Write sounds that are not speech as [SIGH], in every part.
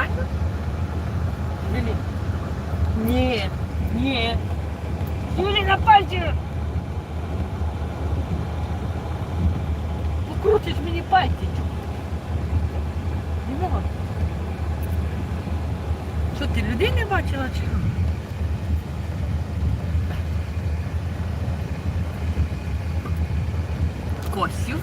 Нормально? Юлі? Не, ні. Юли, на пальці! Покрутиш мені пальці. Не можу. Що ти людей не бачила чи? що? Косів.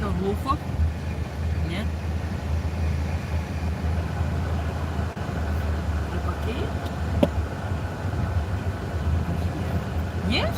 Все глухо? Ні? Рибаки? Є?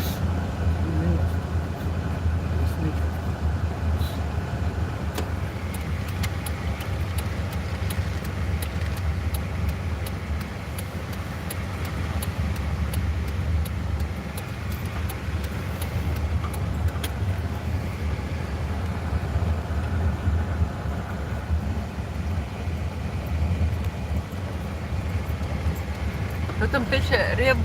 Що там пише риб?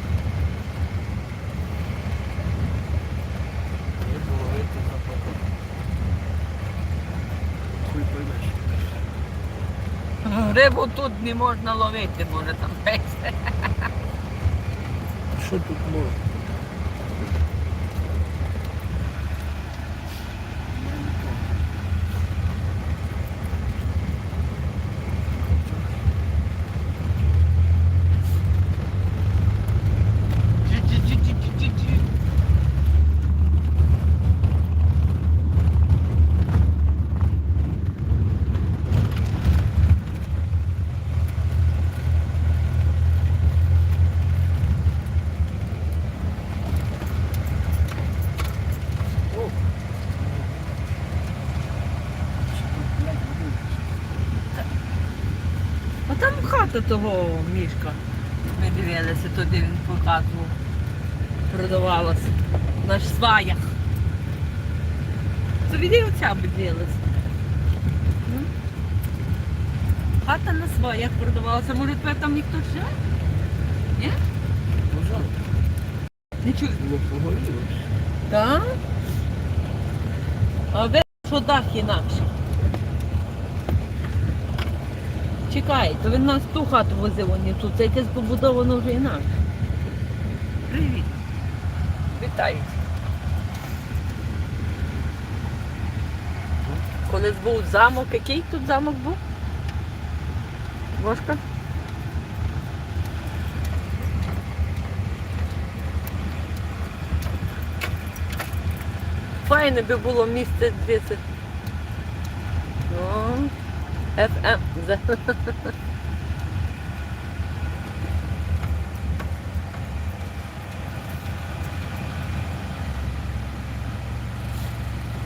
Рибу тут не можна ловити, може там пише. Що тут можна? Джи-джи-джи-джи-джи-джи. О! А хата того мішка. Ми дивилися, туди він показував. Продавалася. На сваях. То відео оця би дивилася. Ну. Хата на сваях продавалася. Може тебе там ніхто ще? Ні? Пожалуйста. Не чую. Було погоріло. Так? А ви що дах інакше? Чекай, то він нас ту хату возив, а не тут. Це якесь побудовано вже інакше. Привіт. Вітаю. Колись був замок. Який тут замок був? Бошка? Файне би було місце 30. За-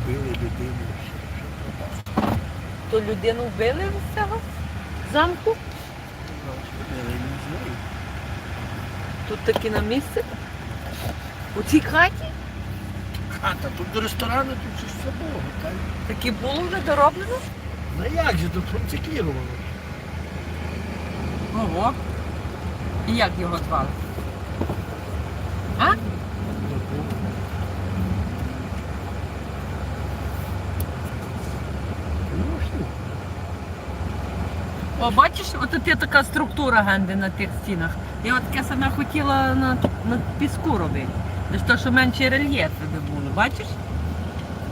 Били людину. То людину вбили з цього замку? Я не знаю. Тут таки на місце. У цій хаті? Хата, тут до ресторану, тут же все було. Так? Таки було вже дороблено? Ну як же тут функціонувало? Ого. І як його звали? А? О, бачиш, от є така структура генди на тих стінах. Я от таке саме хотіла на, на піску робити. Лише то, що менші рельєфи би було, бачиш?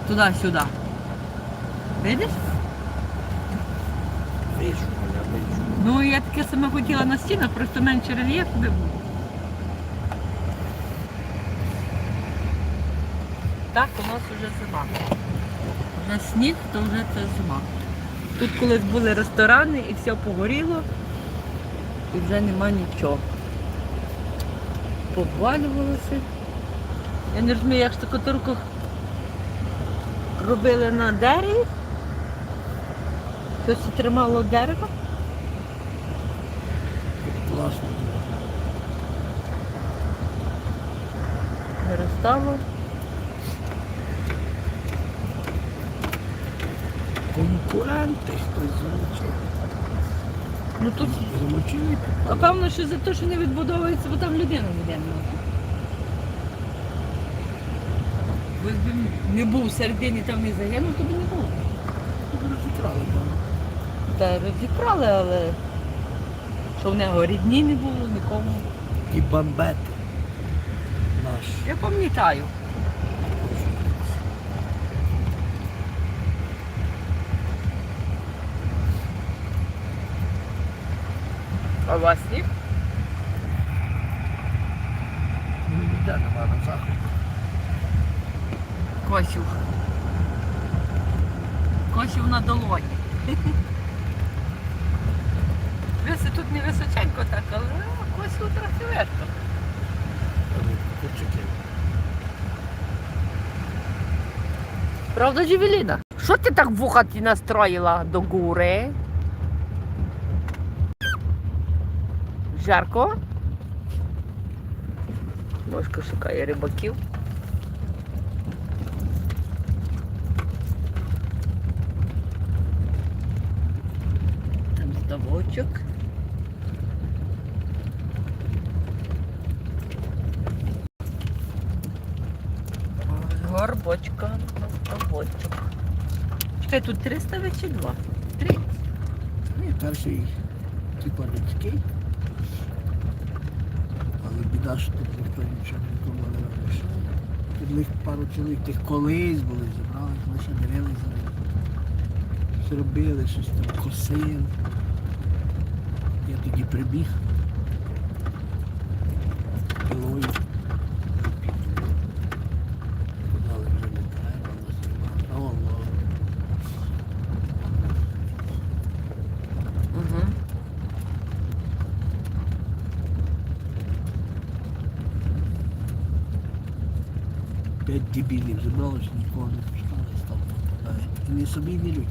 Туди-сюди. Видиш? Вижу, я вижу. Ну, я таке саме хотіла на стінах, просто менше рельєф би. Так, у нас вже зима. Вже сніг, то вже це зима. Тут колись були ресторани і все погоріло, і вже нема нічого. Побвалювалося. Я не розумію, як штукатурку робили на дереві. І тримало дерево. Класно. Виростало. Конкуренти хтось замочив. Ну тут Замочили. напевно, що за те, що не відбудовується, бо там людина не. Якби не був всередині, там не загинув, то б не було. Розікрали там. Та розікрали, але що в нього рідні не було нікому. І бомбети. Наш. Я пам'ятаю. А у вас сніг? Ну, ніде нема на заході. Косів. Косів на долоні. [LAUGHS] Виси тут не височенько так, але а, косів трохи. Курчики. Правда, Джевеліна? Що ти так вуха ті настроїла до гури? Жарко? Мошка шукає рибаків. Там ставочок. Горбочка, ставочок. Чекай, тут 300 ви чи два? Три. Ні, перший типа людський. Але біда, що тут ніхто нічого нікому не розрішає. Тут них пару чоловік тих колись були, ми ще дивилися за ним. Щось робили, щось там косили. Я тоді прибіг. Пилою. Сказали, вже не треба, нас нема. А воно. Угу. П'ять дебілів зібралося, нікого не пускали, став. І не собі не люди.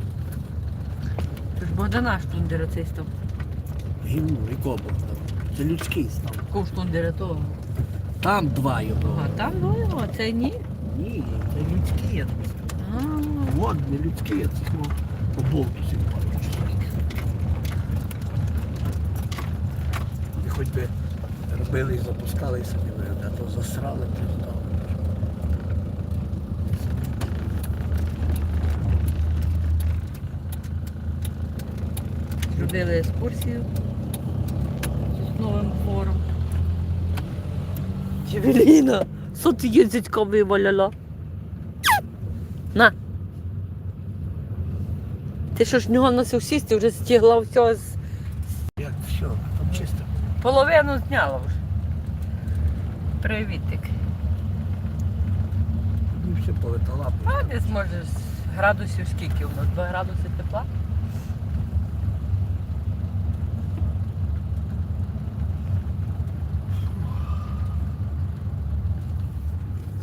Це ж Богдана штундера цей став. Гімну, якого? Це людський став. Кого штундера того. Там два його. А там двоє, а це ні. Ні, це людський, я тобі скажу. А, Вон, не людський, а це його чоловік. І хоч би робили і запускали собі а то засрали, пристали. Екскурсію з новим фором. Джевеліна, що ти язичка виваляла? На. Ти що ж в нього носив сісти, вже стігла все з Як все, там чисто. половину зняла вже. Привітик. Ну все полетала. А десь може з градусів скільки у нас? 2 градуси тепла?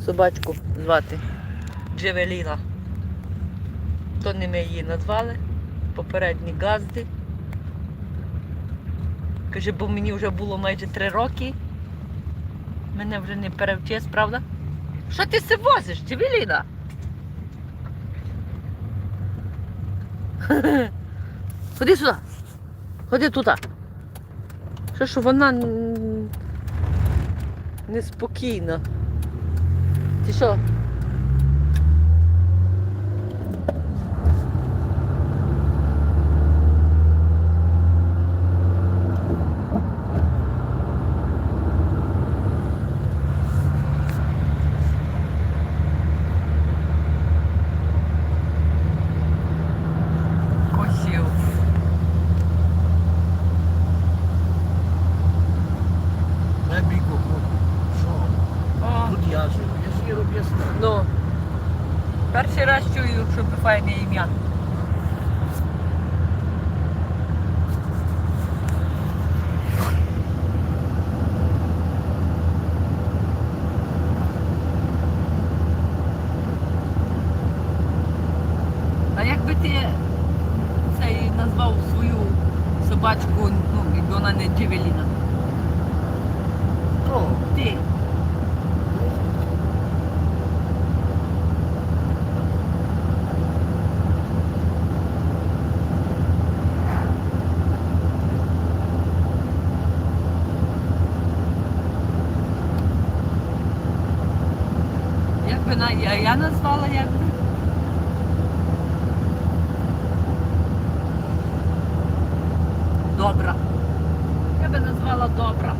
Собачку звати Джевеліна. То не ми її назвали. Попередні газди. Каже, бо мені вже було майже три роки. Мене вже не перевчись, правда? Що ти се возиш, Джевеліна? [LAUGHS] Ходи сюди. Ходи туди. Що ж вона неспокійна. Ти що? пачку ну, Дона Джевеліна. О, ти. Добра. Я би назвала добра.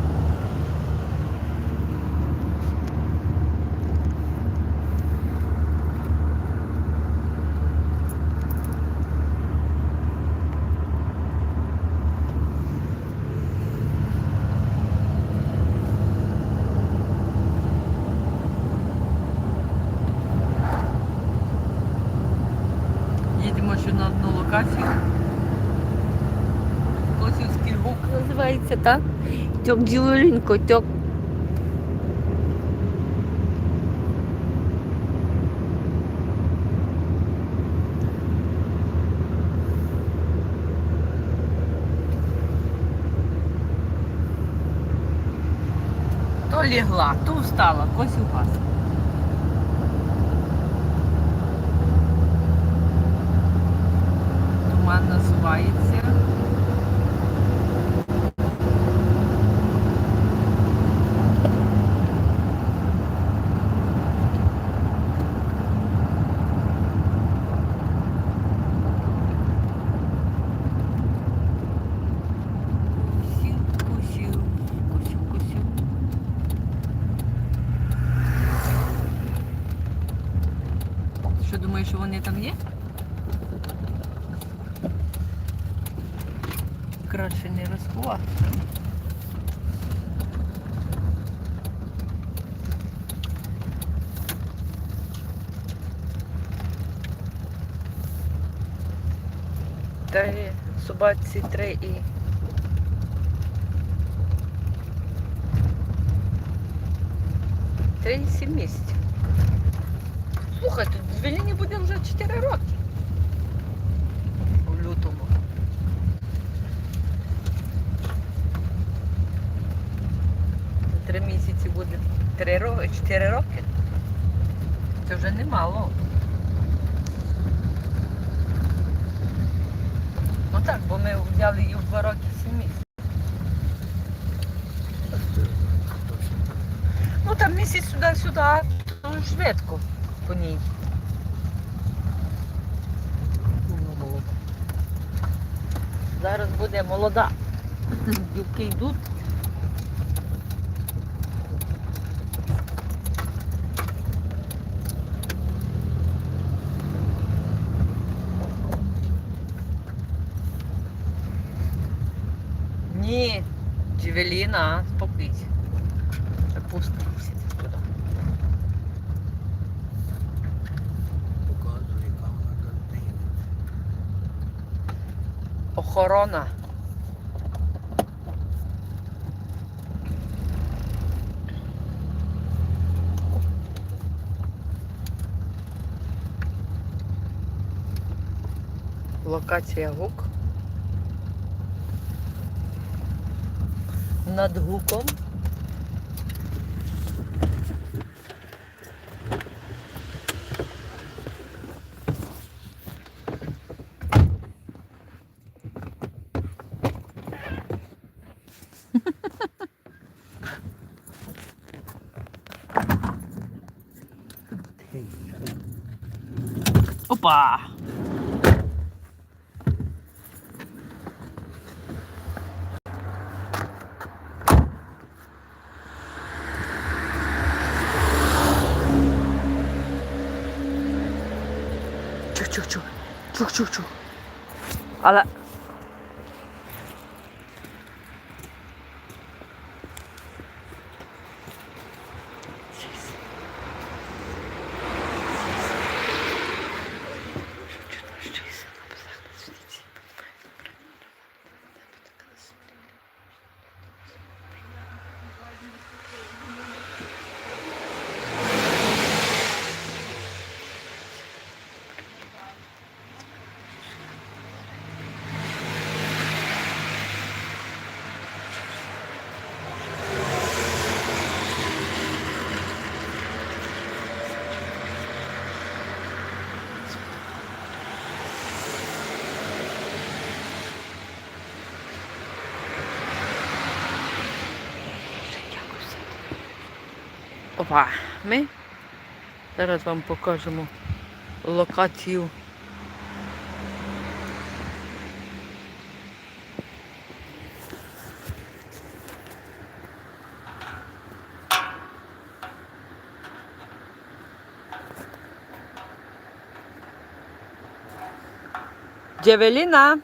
Називається, так? Тьок ділолінько, тьок. То лігла, то встала, косів газ. Туман насувається. не розховати. Та й собаці три і. Три і сім місяців. Слухай, тут в Звільні буде вже 4 роки. Три місяці буде три роки, чотири роки. Це вже немало. Ну так, бо ми взяли її в два роки сім місяців. Ну там місяць сюди-сюди, то швидко по ній. Зараз буде молода. Дівки йдуть. Ні, Туди. показує, яка вона. Охорона. Локація гук. Над гуком. Опа! 住住，好了。Ми зараз вам покажемо локацію. Джевеліна.